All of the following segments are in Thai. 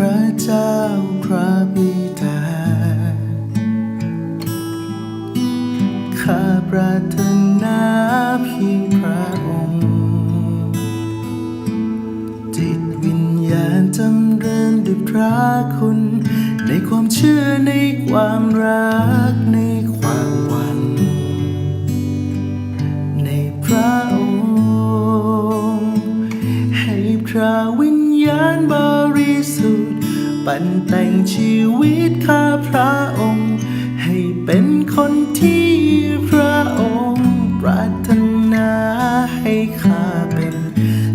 พระเจ้าพระ ชีวิตข้าพระองค์ ให้เป็นคนที่พระองค์ปรารถนาให้ข้าเป็น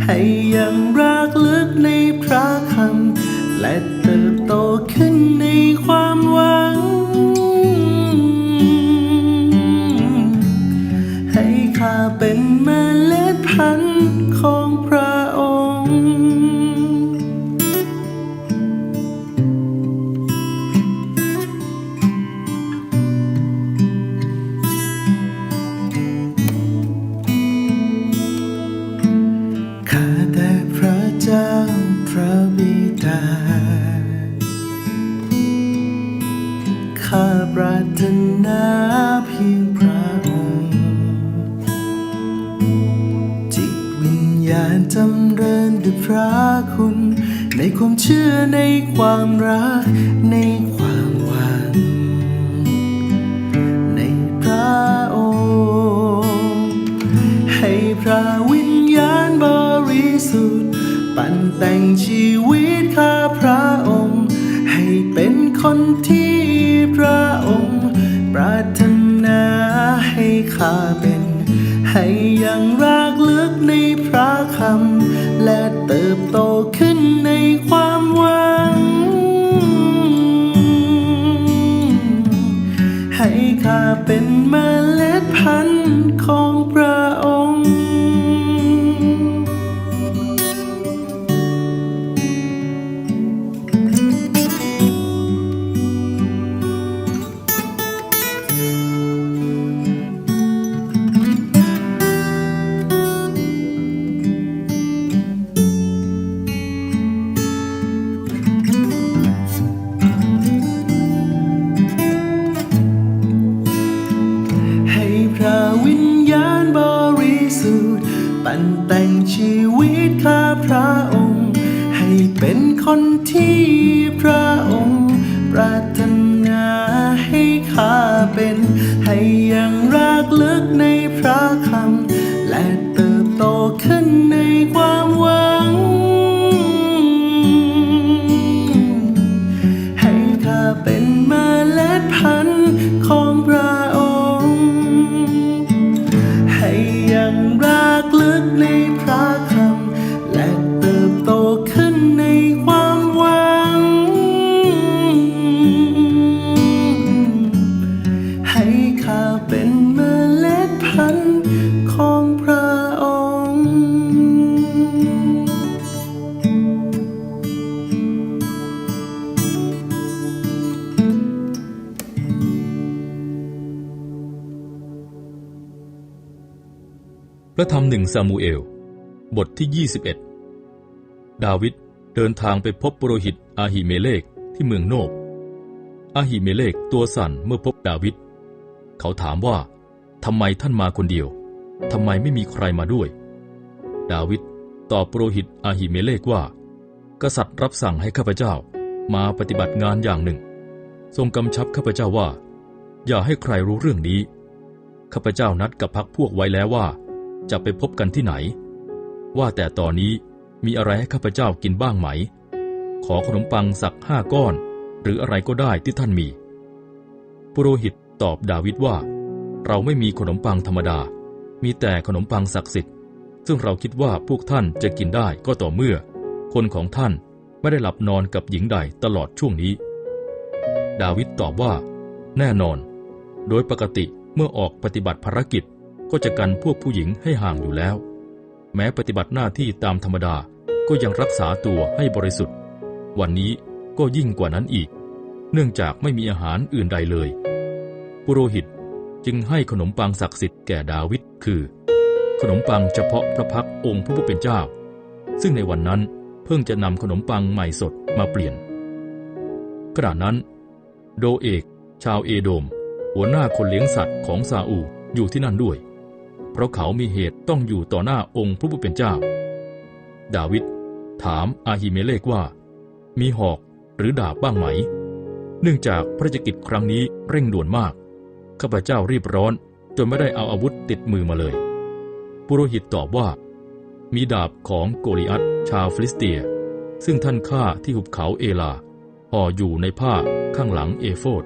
ให้ยังรักลึกในพระคำและเติบโตขึ้นในความหวัง แต่งชีวิตข้าพระองค์ ให้เป็นคนที่พระองค์ ปรารถนาให้ข้าเป็น ให้ยังรักลึกในพระคำ และเติบโตขึ้นในความหวัง ให้ข้าเป็นเมล็ดพันธุ์ของพระอง ทธิ์ ระธรรมหนึ่งซามูเอล บทที่ 21 ดาวิดเดินทางไปพบปุโรหิตอาหิเมเลกที่เมืองโนบอาหิเมเลกตัวสั่นเมื่อพบดาวิด เขาถามว่าทำไมท่านมาคนเดียวทำไมไม่มีใครมาด้วย ดาวิดตอบปุโรหิตอาหิเมเลกว่า กษัตริย์รับสั่งให้ข้าพเจ้ามาปฏิบัติงานอย่างหนึ่ง ทรงกำชับข้าพเจ้าว่า อย่าให้ใครรู้เรื่องนี้ ข้าพเจ้านัดกับพักพวกไว้แล้วว่า จะไปพบกันที่ไหน ว่าแต่ตอนนี้มีอะไรให้ข้าพเจ้ากินบ้างไหม ขอขนมปังสักห้าก้อน หรืออะไรก็ได้ที่ท่านมี ปุโรหิตตอบดาวิดว่า เราไม่มีขนมปังธรรมดา มีแต่ขนมปังศักดิ์สิทธิ์ ซึ่งเราคิดว่าพวกท่านจะกินได้ก็ต่อเมื่อ คนของท่านไม่ได้หลับนอนกับหญิงใดตลอดช่วงนี้ ดาวิดตอบว่า แน่นอน โดยปกติเมื่อออกปฏิบัติภารกิจ ก็จะกันพวกผู้หญิงให้ห่างอยู่แล้ว แม้ปฏิบัติหน้าที่ตามธรรมดาก็ยังรักษาตัวให้บริสุทธิ์ วันนี้ก็ยิ่งกว่านั้นอีก เนื่องจากไม่มีอาหารอื่นใดเลย ปุโรหิตจึงให้ขนมปังศักดิ์สิทธิ์แก่ดาวิดคือ ขนมปังเฉพาะพระพักองค์พระผู้เป็นเจ้า ซึ่งในวันนั้นเพิ่งจะนำขนมปังใหม่สดมาเปลี่ยนขณะนั้น โดเอก ชาวเอโดม หัวหน้าคนเลี้ยงสัตว์ของซาอูอยู่ที่นั่นด้วย เพราะเขามีเหตุต้องอยู่ต่อหน้าองค์พระผู้เป็นเจ้า ดาวิดถามอาฮิเมเลกว่า มีหอกหรือดาบบ้างไหม เนื่องจากพระราชกิจครั้งนี้เร่งด่วนมาก ข้าพเจ้ารีบร้อนจนไม่ได้เอาอาวุธติดมือมาเลย ปุโรหิตตอบว่า มีดาบของโกลิอัตชาวฟิลิสเตีย ซึ่งท่านฆ่าที่หุบเขาเอลาห่ออยู่ในผ้าข้างหลังเอโฟด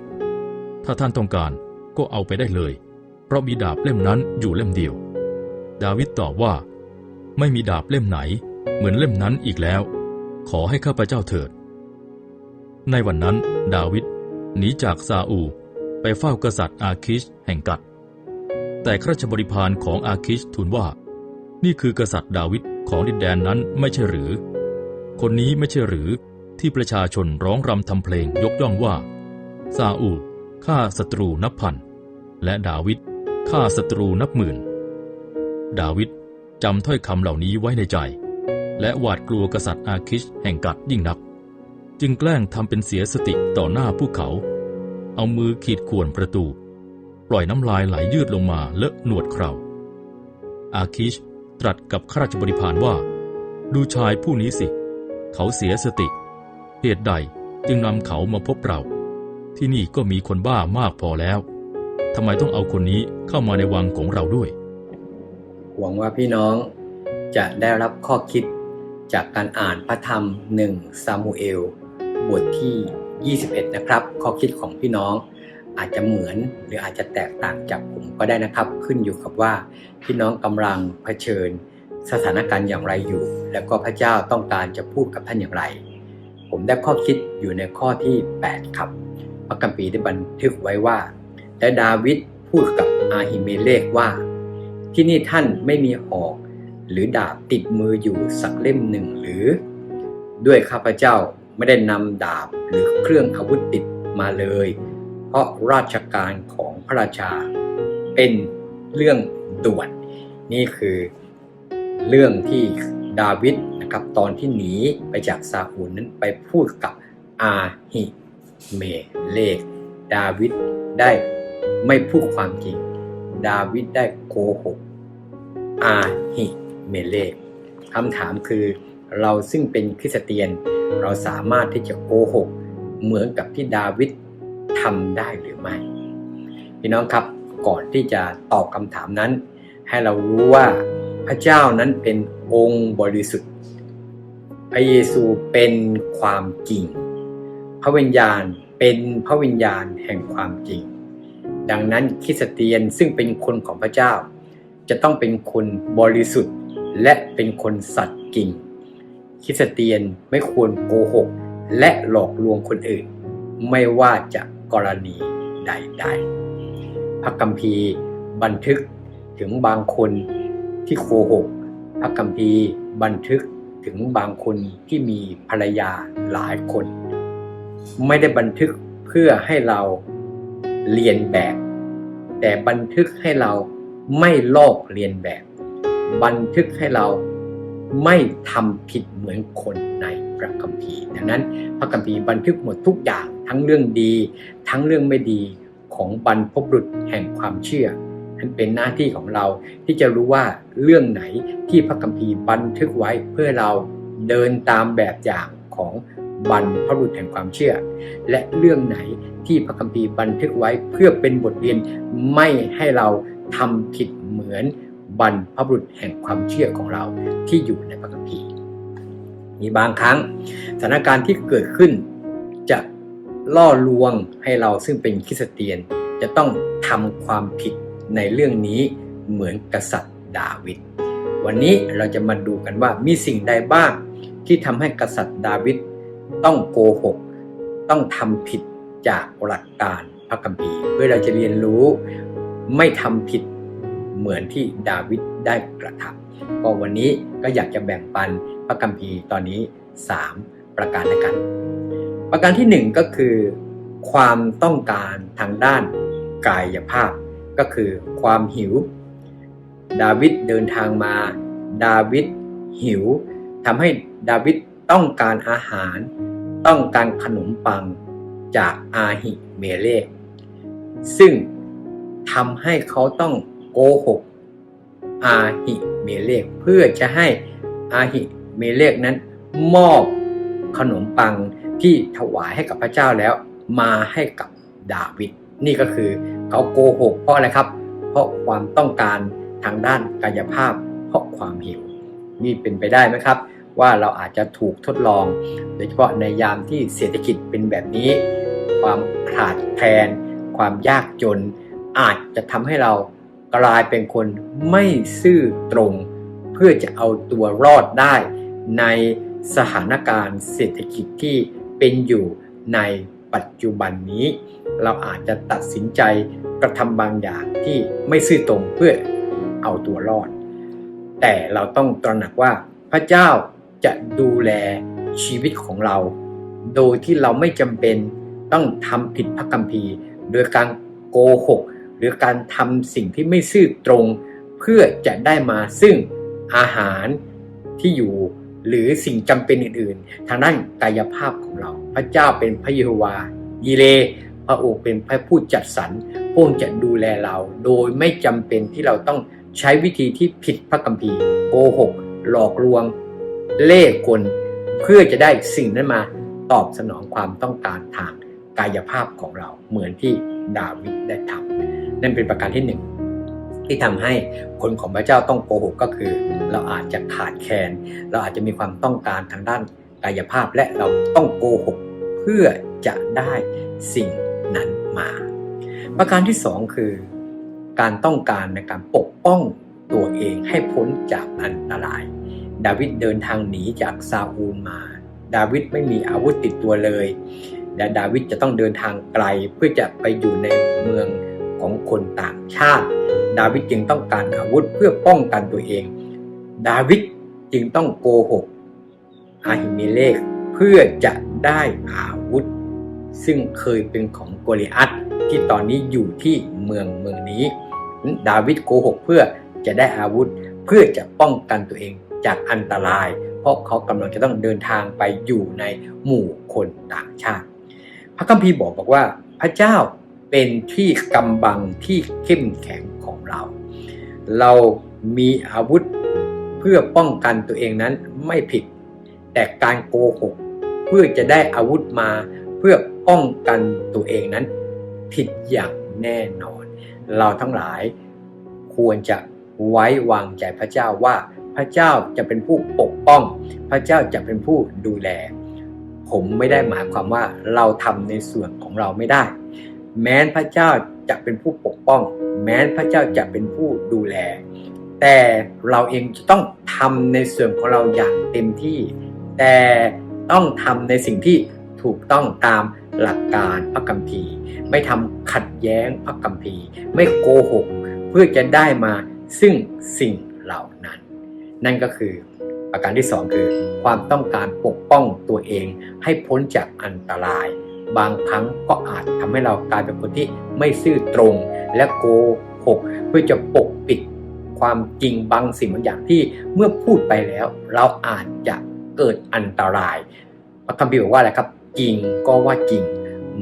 ถ้าท่านต้องการก็เอาไปได้เลย ราะมีดาบเล่มนั้นอยู่เล่มเดียว ดาวิดตอบว่า ไม่มีดาบเล่มไหน เหมือนเล่มนั้นอีกแล้ว ขอให้ข้าพเจ้าเถิด ในวันนั้น ดาวิดหนีจากซาอู ไปเฝ้ากษัตริย์อาคิชแห่งกัด แต่ข้าราชบริพารของอาคิชทูลว่า นี่คือกษัตริย์ดาวิดของดินแดนนั้นไม่ใช่หรือ คนนี้ไม่ใช่หรือที่ประชาชนร้องรำทำเพลงยกย่องว่าซาอูฆ่าศัตรูนับพันและดาวิด ฆ่าศัตรูนับหมื่น ดาวิดจำถ้อยคำเหล่านี้ไว้ในใจ และหวาดกลัวกษัตริย์อาคิชแห่งกัดยิ่งนัก จึงแกล้งทำเป็นเสียสติต่อหน้าผู้เขา เอามือขีดข่วนประตู ปล่อยน้ำลายไหลยืดลงมาเลอะหนวดเคราอาคิชตรัสกับข้าราชบริพารว่า ดูชายผู้นี้สิ เขาเสียสติ เหตุใดจึงนำเขามาพบเรา ที่นี่ก็มีคนบ้ามากพอแล้ว ทำไมต้องเอาคนนี้เข้ามาในวังของเราด้วย หวังว่าพี่น้องจะได้รับข้อคิดจากการอ่านพระธรรมหนึ่งซามูเอล บทที่ 21 นะครับ ข้อคิดของพี่น้องอาจจะเหมือนหรืออาจจะแตกต่างจากผมก็ได้นะครับ ขึ้นอยู่กับว่าพี่น้องกำลังเผชิญสถานการณ์อย่างไรอยู่ แล้วก็พระเจ้าต้องการจะพูดกับท่านอย่างไร ผมได้ข้อคิดอยู่ในข้อที่ 8 ครับพระคัมภีได้บันทึกไว้ว่า และดาวิดพูดกับอาฮิเมเลกว่า ที่นี่ท่านไม่มีหอก หรือดาบติดมืออยู่สักเล่มหนึ่งหรือ ด้วยข้าพเจ้าไม่ได้นำดาบหรือเครื่องอาวุธติดมาเลย เพราะราชการของพระราชา เป็นเรื่องด่วน นี่คือเรื่องที่ดาวิดนะครับตอนที่หนีไปจากซาอูลนั้นไปพูดกับอาฮิเมเลก ดาวิดได้ ไม่พูดความจริง ดาวิดได้โกหก อาฮิเมเลกคำถามคือเราซึ่งเป็นคริสเตียน เราสามารถที่จะโกหก เหมือนกับที่ดาวิดทำได้หรือไม่ พี่น้องครับก่อนที่จะตอบคำถามนั้น ให้เรารู้ว่าพระเจ้านั้นเป็นองค์บริสุทธิ์ พระเยซูเป็นความจริง พระวิญญาณเป็นพระวิญญาณแห่งความจริง ดังนั้นคริสเตียนซึ่งเป็นคนของพระเจ้า จะต้องเป็นคนบริสุทธิ์ และเป็นคนสัตย์จริงคริสเตียนไม่ควรโกหก และหลอกลวงคนอื่น ไม่ว่าจะกรณีใดๆ พระคัมภีร์บันทึกถึงบางคนที่โกหก พระคัมภีร์บันทึกถึงบางคนที่มีภรรยาหลายคน ไม่ได้บันทึกเพื่อให้เรา เรียนแบบ แต่บันทึกให้เราไม่ลอกเรียนแบบ บันทึกให้เราไม่ทำผิดเหมือนคนในพระคัมภีร์ดังนั้นพระคัมภีร์บันทึกหมดทุกอย่างทั้งเรื่องดี ทั้งเรื่องไม่ดีของบรรพบุรุษแห่งความเชื่อนันเป็นหน้าที่ของเราที่จะรู้ว่าเรื่องไหนที่พระคัมภีร์บันทึกไว้เพื่อเราเดินตามแบบอย่างของ บรรพบุรุษแห่งความเชื่อ และเรื่องไหนที่พระคัมภีร์บันทึกไว้เพื่อเป็นบทเรียนไม่ให้เราทำผิดเหมือนบรรพบุรุษแห่งความเชื่อของเราที่อยู่ในพระคัมภีร์มีบางครั้งสถานการณ์ที่เกิดขึ้น จะล่อลวงให้เราซึ่งเป็นคริสเตียน จะต้องทำความผิดในเรื่องนี้เหมือนกษัตริย์ดาวิดวันนี้เราจะมาดูกันว่ามีสิ่งใดบ้างที่ทำให้กษัตริย์ดาวิด ต้องโกหก ต้องทำผิดจากหลักการพระคัมภีร์เพื่อเราจะเรียนรู้ไม่ทำผิดเหมือนที่ดาวิดได้กระทำก็วันนี้ก็อยากจะแบ่งปันพระคัมภีร์ตอนนี้ 3 ประการด้วยกัน ประการที่หนึ่งก็คือ ความต้องการทางด้านกายภาพ ก็คือความหิว ดาวิดเดินทางมา ดาวิดหิวทำให้ดาวิด ต้องการอาหาร ต้องการขนมปังจากอาหิเมเลกซึ่งทำให้เขาต้องโกหกอาหิเมเลกเพื่อจะให้อาหิเมเลกนั้นมอบขนมปังที่ถวายให้กับพระเจ้าแล้วมาให้กับดาวิดนี่ก็คือเขาโกหกเพราะอะไรครับ เพราะความต้องการทางด้านกายภาพ เพราะความหิว นี่เป็นไปได้ไหมครับ ว่าเราอาจจะถูกทดลอง โดยเฉพาะในยามที่เศรษฐกิจเป็นแบบนี้ ความขาดแคลน ความยากจน อาจจะทำให้เรากลายเป็นคนไม่ซื่อตรง เพื่อจะเอาตัวรอดได้ในสถานการณ์เศรษฐกิจที่เป็นอยู่ในปัจจุบันนี้ เราอาจจะตัดสินใจกระทำบางอย่างที่ไม่ซื่อตรงเพื่อเอาตัวรอด แต่เราต้องตระหนักว่าพระเจ้า จะดูแลชีวิตของเรา โดยที่เราไม่จำเป็นต้องทำผิดพระคัมภีร์ โดยการโกหก หรือการทำสิ่งที่ไม่ซื่อตรง เพื่อจะได้มาซึ่งอาหารที่อยู่หรือสิ่งจำเป็นอื่น ๆ ทางด้านกายภาพของเรา พระเจ้าเป็นพระเยโฮวายีเลพระองค์เป็นพระผู้จัดสรรพระองค์จะดูแลเรา โดยไม่จำเป็นที่เราต้องใช้วิธีที่ผิดพระคัมภีร์โกหก หลอกลวง เล่กลเพื่อจะได้สิ่งนั้นมาตอบสนองความต้องการทางกายภาพของเราเหมือนที่ดาวิดได้ทำนั่นเป็นประการที่หนึ่งที่ทำให้คนของพระเจ้าต้องโกหกก็คือ เราอาจจะขาดแคลนเราอาจจะมีความต้องการทางด้านกายภาพและเราต้องโกหกเพื่อจะได้สิ่งนั้นมา ประการที่สองคือ การต้องการในการปกป้องตัวเองให้พ้นจากอันตราย ดาวิดเดินทางหนีจากซาอูลมา ดาวิดไม่มีอาวุธติดตัวเลย และดาวิดจะต้องเดินทางไกลเพื่อจะไปอยู่ในเมืองของคนต่างชาติ ดาวิดจึงต้องการอาวุธเพื่อป้องกันตัวเอง ดาวิดจึงต้องโกหกอาหิเมเลกเพื่อจะได้อาวุธ ซึ่งเคยเป็นของโกลิอัตที่ตอนนี้อยู่ที่เมืองเมืองนี้ ดาวิดโกหกเพื่อจะได้อาวุธเพื่อจะป้องกันตัวเอง จากอันตราย เพราะเขากำลังจะต้องเดินทางไปอยู่ในหมู่คนต่างชาติ พระคัมภีร์บอกบอกว่า พระเจ้าเป็นที่กำบังที่เข้มแข็งของเรา เรามีอาวุธเพื่อป้องกันตัวเองนั้นไม่ผิด แต่การโกหกเพื่อจะได้อาวุธมาเพื่อป้องกันตัวเองนั้นผิดอย่างแน่นอน เราทั้งหลายควรจะไว้วางใจพระเจ้าว่า พระเจ้าจะเป็นผู้ปกป้อง พระเจ้าจะเป็นผู้ดูแล ผมไม่ได้หมายความว่าเราทำในส่วนของเราไม่ได้ แม้นพระเจ้าจะเป็นผู้ปกป้อง แม้นพระเจ้าจะเป็นผู้ดูแล แต่เราเองจะต้องทำในส่วนของเราอย่างเต็มที่ แต่ต้องทำในสิ่งที่ถูกต้องตามหลักการพระคัมภีร์ ไม่ทำขัดแย้งพระคัมภีร์ ไม่โกหก เพื่อจะได้มาซึ่งสิ่งเหล่านั้น นั่นก็คือประการที่สองคือความต้องการปกป้องตัวเอง ให้พ้นจากอันตราย บางครั้งก็อาจทำให้เรากลายเป็นคนที่ไม่ซื่อตรง และโกหกเพื่อจะปกปิดความจริงบางสิ่งบางอย่างที่เมื่อพูดไปแล้ว เราอาจจะเกิดอันตรายพระคัมภีร์บอกว่าอะไรครับ จริงก็ว่าจริง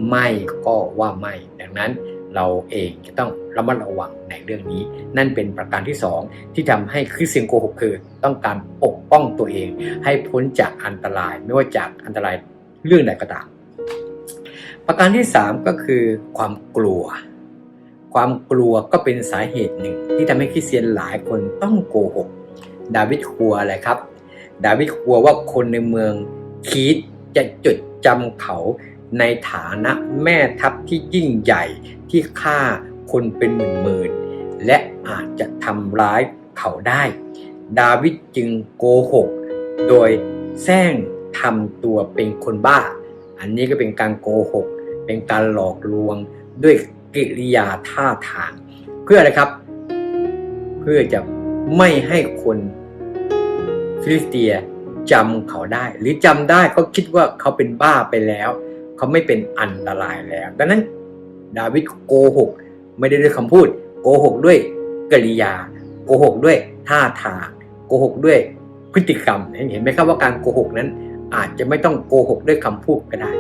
ไม่ก็ว่าไม่ ดังนั้น เราเองจะต้องระมัดระวังในเรื่องนี้ นั่นเป็นประการที่สองที่ทำให้คริสเตียนโกหกคือ ต้องการปกป้องตัวเอง ให้พ้นจากอันตราย ไม่ว่าจากอันตรายเรื่องใดก็ตามประการที่สามก็คือความกลัว ความกลัวก็เป็นสาเหตุหนึ่ง ที่ทำให้คริสเตียนหลายคนต้องโกหก ดาวิดกลัวอะไรครับ ดาวิดกลัวว่าคนในเมืองคีดจะจดจำเขา ในฐานะแม่ทัพที่ยิ่งใหญ่ที่ฆ่าคนเป็นหมื่นๆและอาจจะทำร้ายเขาได้ ดาวิดจึงโกหก โดยแซงทำตัวเป็นคนบ้า อันนี้ก็เป็นการโกหก เป็นการหลอกลวงด้วยกิริยาท่าทาง เพื่ออะไรครับ เพื่อจะไม่ให้คนฟิลิสเตียจำเขาได้ หรือจำได้เขาคิดว่าเขาเป็นบ้าไปแล้ว เขาไม่เป็นอันตรายแล้ว ดังนั้นดาวิดโกหก ไม่ได้ด้วยคำพูด โกหกด้วยกริยา โกหกด้วยท่าทาง โกหกด้วยพฤติกรรม เห็นไหมครับว่าการโกหกนั้น อาจจะไม่ต้องโกหกด้วยคำพูดก็ได้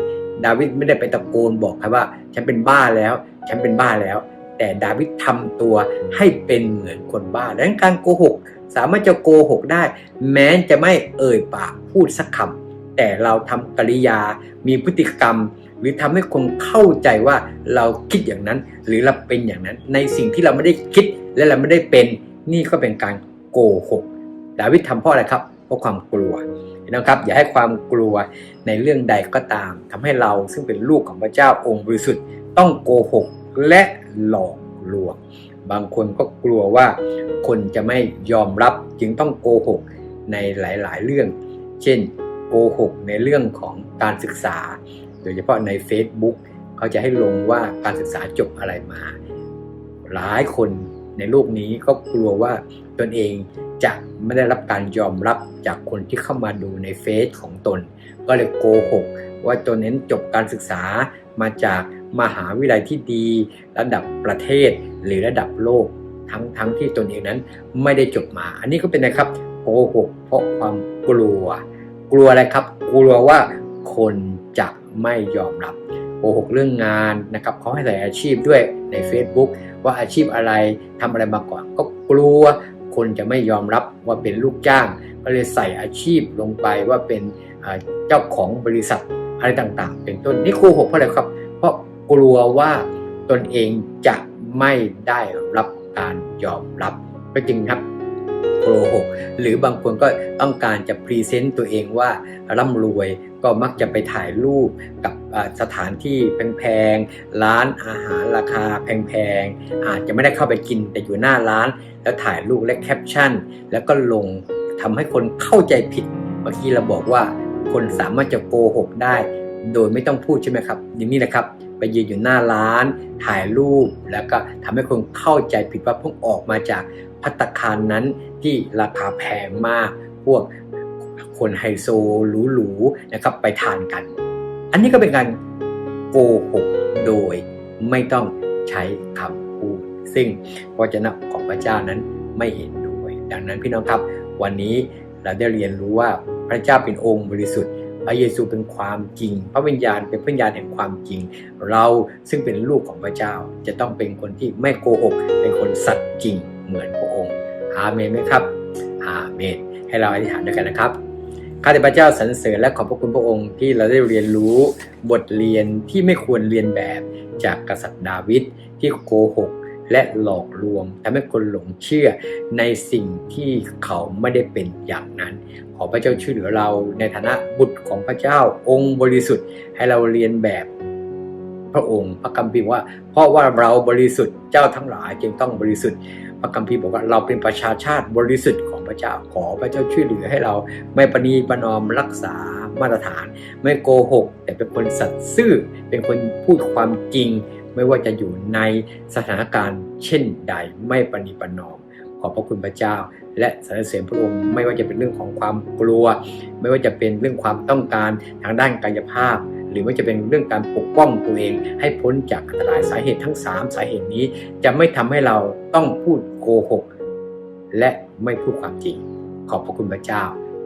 ดาวิดไม่ได้ไปตะโกนบอกใครว่า ฉันเป็นบ้าแล้ว ฉันเป็นบ้าแล้ว แต่ดาวิดทำตัวให้เป็นเหมือนคนบ้าดังนั้นการโกหก สามารถจะโกหกได้ แม้จะไม่เอ่ยปากพูดสักคำ แต่เราทำกริยา มีพฤติกรรม หรือทำให้คนเข้าใจว่าเราคิดอย่างนั้น หรือเราเป็นอย่างนั้น ในสิ่งที่เราไม่ได้คิดและเราไม่ได้เป็น นี่ก็เป็นการโกหก ดาวิดทำเพราะอะไรครับ เพราะความกลัวนะครับ อย่าให้ความกลัวในเรื่องใดก็ตามทำให้เราซึ่งเป็นลูกของพระเจ้าองค์บริสุทธิ์ต้องโกหกและหลอกลวง บางคนก็กลัวว่าคนจะไม่ยอมรับจึงต้องโกหกในหลาย ๆ เรื่อง เช่น โกหกในเรื่องของการศึกษา โดยเฉพาะใน Facebook เขาจะให้ลงว่าการศึกษาจบอะไรมา หลายคนในโลกนี้ก็กลัวว่าตนเองจะไม่ได้รับการยอมรับจากคนที่เข้ามาดูในเฟซของตน ก็เลยโกหกว่าตนเน้นจบการศึกษามาจากมหาวิทยาลัยที่ดี ระดับประเทศหรือระดับโลกทั้งทั้งที่ตนเองนั้นไม่ได้จบมา อันนี้ก็เป็นนะครับโกหกเพราะความกลัว กลัวอะไรครับ กลัวว่าคนจะไม่ยอมรับโกหกเรื่องงานนะครับเขาให้ใส่อาชีพด้วยใน Facebook ว่าอาชีพอะไรทำอะไรมาก่อน ก็กลัวคนจะไม่ยอมรับว่าเป็นลูกจ้าง ก็เลยใส่อาชีพลงไปว่าเป็นเจ้าของบริษัทอะไรต่างๆ เป็นต้นนี่โกหกเพราะอะไรครับ เพราะกลัวว่าตนเองจะไม่ได้รับการยอมรับก็จริงครับ โกหก หรือบางคนก็ต้องการจะพรีเซนต์ตัวเองว่าร่ำรวยก็มักจะไปถ่ายรูปกับสถานที่แพงๆ ร้านอาหารราคาแพงๆ อาจจะไม่ได้เข้าไปกินแต่อยู่หน้าร้าน แล้วถ่ายรูปและแคปชั่น แล้วก็ลงทำให้คนเข้าใจผิดเมื่อกี้เราบอกว่าคนสามารถจะโกหกได้ โดยไม่ต้องพูดใช่ไหมครับอย่างนี้นะครับไปยืนอยู่หน้าร้าน ถ่ายรูป แล้วก็ทำให้คนเข้าใจผิดว่าเพิ่งออกมาจากพัตคารนั้น ที่ราคาแพงมาก พวกคนไฮโซหรูๆนะครับไปทานกัน อันนี้ก็เป็นการโกหกโดยไม่ต้องใช้คำพูด ซึ่งพระเจ้าของพระเจ้านั้นไม่เห็นด้วย ดังนั้นพี่น้องครับ วันนี้เราได้เรียนรู้ว่าพระเจ้าเป็นองค์บริสุทธิ์พระเยซูเป็นความจริง พระวิญญาณเป็นพระวิญญาณแห่งความจริง เราซึ่งเป็นลูกของพระเจ้าจะต้องเป็นคนที่ไม่โกหก เป็นคนสัตย์จริงเหมือนพระ อาเมนไหมครับ อาเมน ให้เราอธิษฐานด้วยกันนะครับข้าแต่พระเจ้าสรรเสริญและขอบพระคุณพระองค์ที่เราได้เรียนรู้บทเรียนที่ไม่ควรเรียนแบบจากกษัตริย์ดาวิดที่โกหกและหลอกลวงทำให้คนหลงเชื่อในสิ่งที่เขาไม่ได้เป็นอย่างนั้น ขอพระเจ้าช่วยเหลือเราในฐานะบุตรของพระเจ้าองค์บริสุทธิ์ ให้เราเรียนแบบพระองค์พระคัมภีร์ว่า เพราะว่าเราบริสุทธิ์เจ้าทั้งหลายจึงต้องบริสุทธิ์ พระคัมภีร์บอกว่าเราเป็นประชาชาติบริสุทธิ์ของพระเจ้าขอพระเจ้าช่วยเหลือให้เราไม่ประนีประนอมรักษามาตรฐาน ไม่โกหก แต่เป็นคนสัตย์ซื่อเป็นคนพูดความจริง ไม่ว่าจะอยู่ในสถานการณ์ เช่นใดไม่ประนีประนอมขอบพระคุณพระเจ้า และสรรเสริญพระองค์ไม่ว่าจะเป็นเรื่องของความกลัว ไม่ว่าจะเป็นเรื่องความต้องการทางด้านกายภาพ หรือว่าจะเป็นเรื่องการปกป้องตัวเอง ให้พ้นจากอันตรายสาเหตุทั้ง 3 สาเหตุนี้ จะไม่ทำให้เราต้องพูด โกหก และไม่พูดความจริง ขอบพระคุณพระเจ้า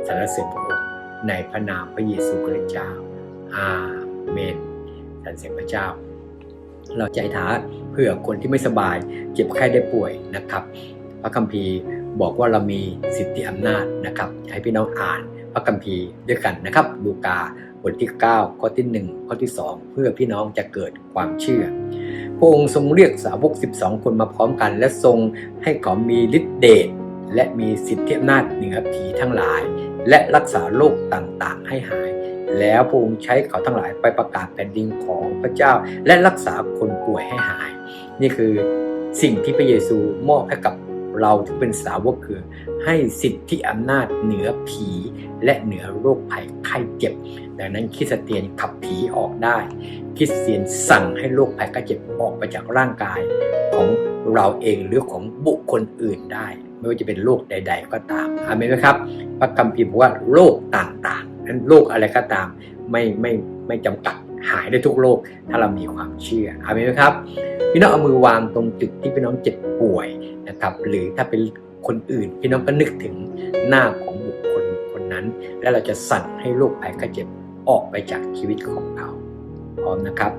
สรรเสริญพระองค์ในพระนามพระเยซูคริสต์เจ้า อาเมนสรรเสริญพระเจ้า เราใจท้าเพื่อคนที่ไม่สบาย เจ็บไข้ได้ป่วยนะครับ พระคัมภีร์บอกว่าเรามีสิทธิอำนาจนะครับ ให้พี่น้องอ่านพระคัมภีร์ด้วยกันนะครับ ลูกา บทที่ 9 ข้อที่ 1 ข้อที่ 2 เพื่อพี่น้องจะเกิดความเชื่อ พระองค์ทรงเรียกสาวก 12 คนมาพร้อมกัน และทรงให้เขามีฤทธิเดชและมีสิทธิอำนาจเหนือผีทั้งหลาย และรักษาโรคต่างๆ ให้หาย แล้วพระองค์ใช้เขาทั้งหลายไปประกาศแผ่นดินของพระเจ้า และรักษาคนป่วยให้หาย นี่คือสิ่งที่พระเยซูมอบให้กับ เราที่เป็นสาวกคือ ให้สิทธิอำนาจเหนือผี และเหนือโรคภัยไข้เจ็บ ดังนั้นคริสเตียนขับผีออกได้ คริสเตียนสั่งให้โรคภัยไข้เจ็บออกไปจากร่างกายของเราเองหรือของบุคคลอื่นได้ ไม่ว่าจะเป็นโรคใด ๆ ก็ตามอาเมนไหมครับพระคัมภีร์บอกว่าโรคต่างๆนั้นโรคอะไรก็ตามไม่ไม่ไม่จำกัดหายได้ทุกโรคถ้าเรามีความเชื่ออาเมนไหมครับพี่น้องเอามือวางตรงจุดที่พี่น้องเจ็บป่วย นะครับ หรือถ้าเป็นคนอื่น พี่น้องก็นึกถึงหน้าของบุคคลคนนั้น แล้วเราจะสั่งให้โรคภัยไข้เจ็บออกไปจากชีวิตของเราพร้อมนะครับ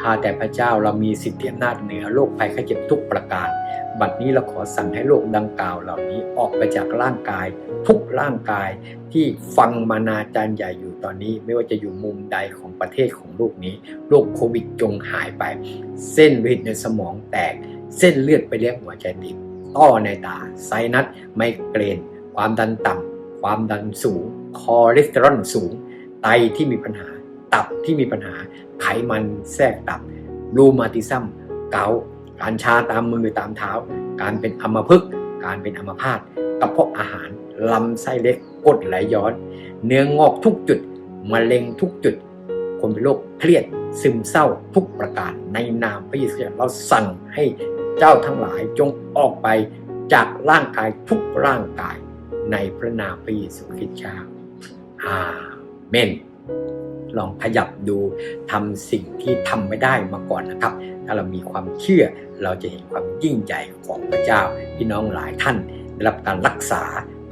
ข้าแต่พระเจ้าเรามีสิทธิอำนาจเหนือโรคภัยไข้เจ็บทุกประการ บัดนี้เราขอสั่งให้โรคดังกล่าวเหล่านี้ออกไปจากร่างกาย ทุกร่างกายที่ฟังมานาจารย์ใหญ่อยู่ตอนนี้ ไม่ว่าจะอยู่มุมใดของประเทศของโลกนี้โรคโควิดจงหายไป เส้นเลือดในสมองแตก เส้นเลือดไปเลี้ยงหัวใจตีบต้อในตา ไซนัสไมเกรน ความดันต่ำ ความดันสูง คอเลสเตอรอลสูง ไตที่มีปัญหา ตับที่มีปัญหา ไขมันแทรกตับ รูมาติซัม เกา การชาตามมือตามเท้า การเป็นอัมพฤกษ์ การเป็นอัมพาต กระเพาะอาหาร ลำไส้เล็กกดไหลย้อน เนื้องอกทุกจุด มะเร็งทุกจุด คนเป็นโรคเครียดซึมเศร้าทุกประการในนามพระเยซูเราสั่งให้ เจ้าทั้งหลายจงออกไปจากร่างกายทุกร่างกายในพระนามพระเยซูคริสต์เจ้าอาเมน ลองขยับดูทำสิ่งที่ทำไม่ได้มาก่อนนะครับ ถ้าเรามีความเชื่อเราจะเห็นความยิ่งใหญ่ของพระเจ้า พี่น้องหลายท่านได้รับการรักษา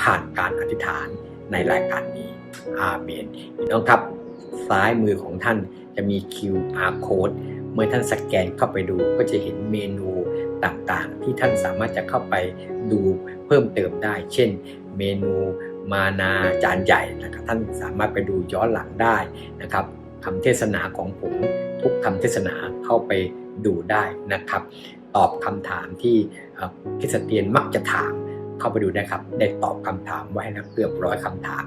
ผ่านการอธิษฐานในรายการนี้อาเมนพี่น้องครับ ซ้ายมือของท่านจะมี QR code เมื่อท่านสแกนเข้าไปดูก็จะเห็นเมนู ต่างๆ ที่ท่านสามารถจะเข้าไปดูเพิ่มเติมได้ เช่น เมนูมานาจานใหญ่นะครับท่านสามารถไปดูย้อนหลังได้นะครับคำเทศนาของผมทุกคำเทศนาเข้าไปดูได้นะครับ ตอบคำถามที่คริสเตียนมักจะถาม เข้าไปดูนะครับ ได้ตอบคำถามไว้แล้วเกือบร้อยคำถาม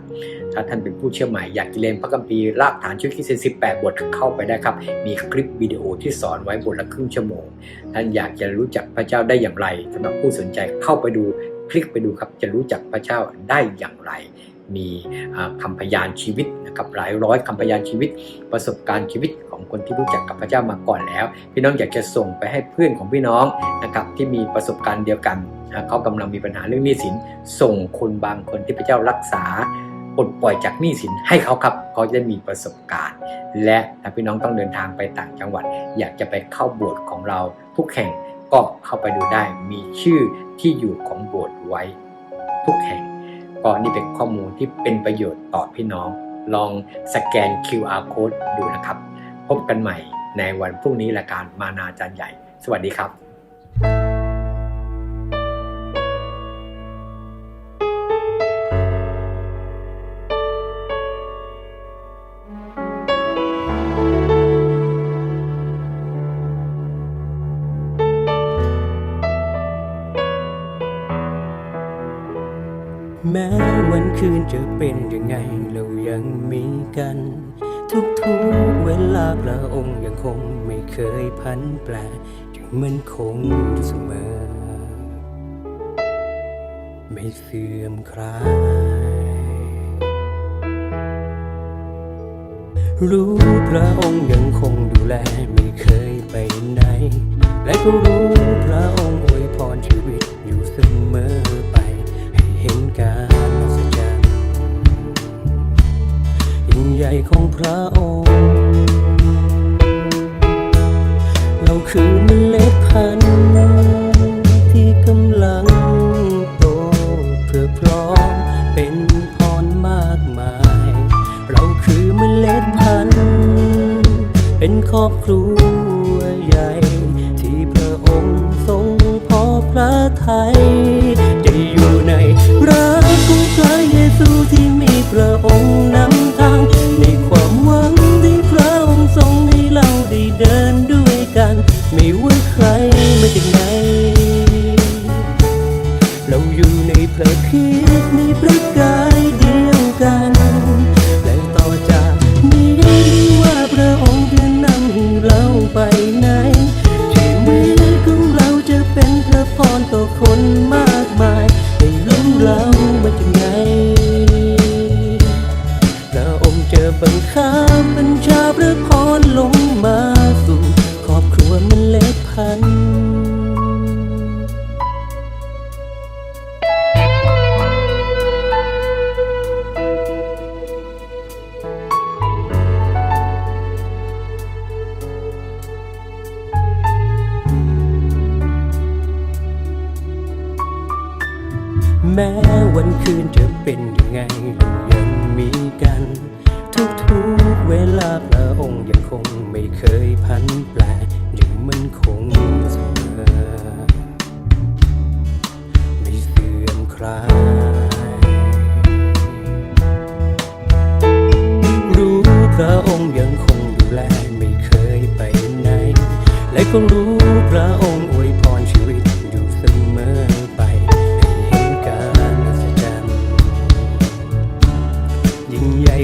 ถ้าท่านเป็นผู้เชื่อใหม่อยากเรียนพระคัมภีร์รากฐานชุดคริสเตียน18บทเข้าไปได้ครับ มีคลิปวิดีโอที่สอนไว้บทละครึ่งชั่วโมง ท่านอยากจะรู้จักพระเจ้าได้อย่างไรสำหรับผู้สนใจเข้าไปดูคลิกไปดูครับจะรู้จักพระเจ้าได้อย่างไร มีอ่าคำพยานชีวิตนะครับหลายร้อยคำพยานชีวิต ประสบการณ์ชีวิต ของคนที่รู้จักกับพระเจ้ามาก่อนแล้ว พี่น้องอยากจะส่งไปให้เพื่อนของพี่น้องนะครับที่มีประสบการณ์เดียวกันนะเขากำลังมีปัญหาเรื่องหนี้สิน ส่งคนบางคนที่พระเจ้ารักษาปลดปล่อยจากหนี้สินให้เขาครับเขาจะมีประสบการณ์ และถ้าพี่น้องต้องเดินทางไปต่างจังหวัด อยากจะไปเข้าโบสถ์ของเราทุกแห่งก็เข้าไปดูได้มีชื่อที่อยู่ของโบสถ์ไว้ทุกแห่งก็นี่เป็นข้อมูลที่เป็นประโยชน์ต่อพี่น้อง ลองสแกน QR code ดูนะครับ พบกันใหม่ในวันพรุ่งนี้รายการมานาจารย์ใหญ่ สวัสดีครับ แม้วันคืนจะเป็นยังไงเรายังมีกัน ทุกๆเวลาพระองค์ยังคงไม่เคยพันแปรยังมันคงอยู่เสมอ ไม่เสื่อมคลาย รู้พระองค์ยังคงดูแลไม่เคยไปไหน และก็รู้พระองค์อวยพรชีวิตอยู่เสมอ ใหญ่ของพระองค์ เราคือเมล็ดพันธุ์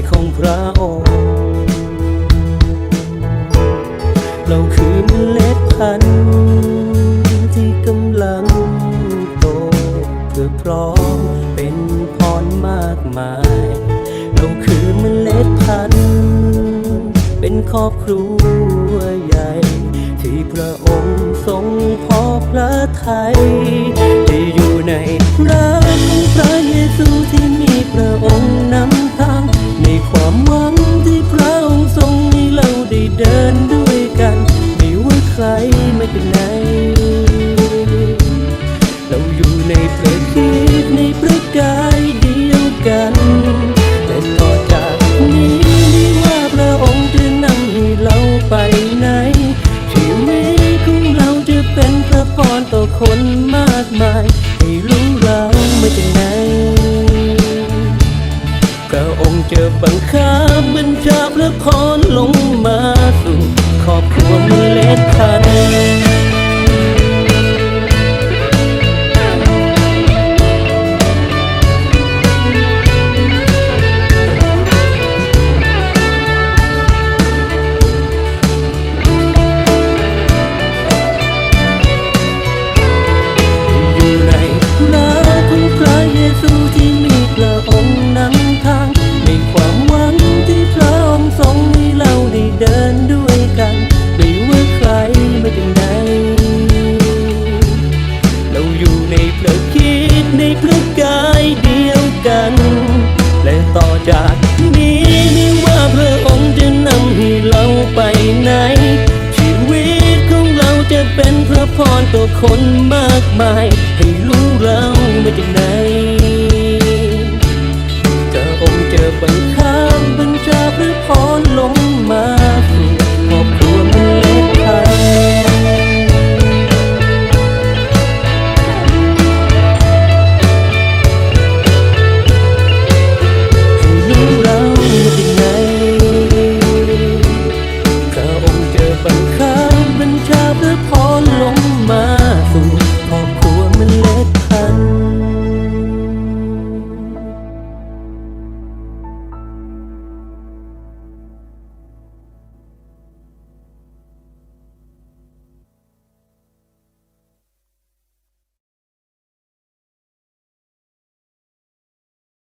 ของพระองค์เราคือเมล็ดพันธุ์ที่กำลังโตเพื่อพร้อมเป็นพรมากมาย เราคือเมล็ดพันธุ์เป็นครอบครัวใหญ่ ที่พระองค์ทรงพอพระทัยที่อยู่ในรักของพระเยซูที่มีพระองค์นำ ว่าใครมาจากไหนเราอยู่ในประคิดในประกายเดียวกัน แต่ต่อจากนี้ไม่ว่าพระองค์จะนำให้เราไปไหน ชีวิตของเราจะเป็นพระพรต่อคนมากมาย ให้รู้เราไม่จากไหนพระองค์จะบังคับ 뜻하는 คนมากมาย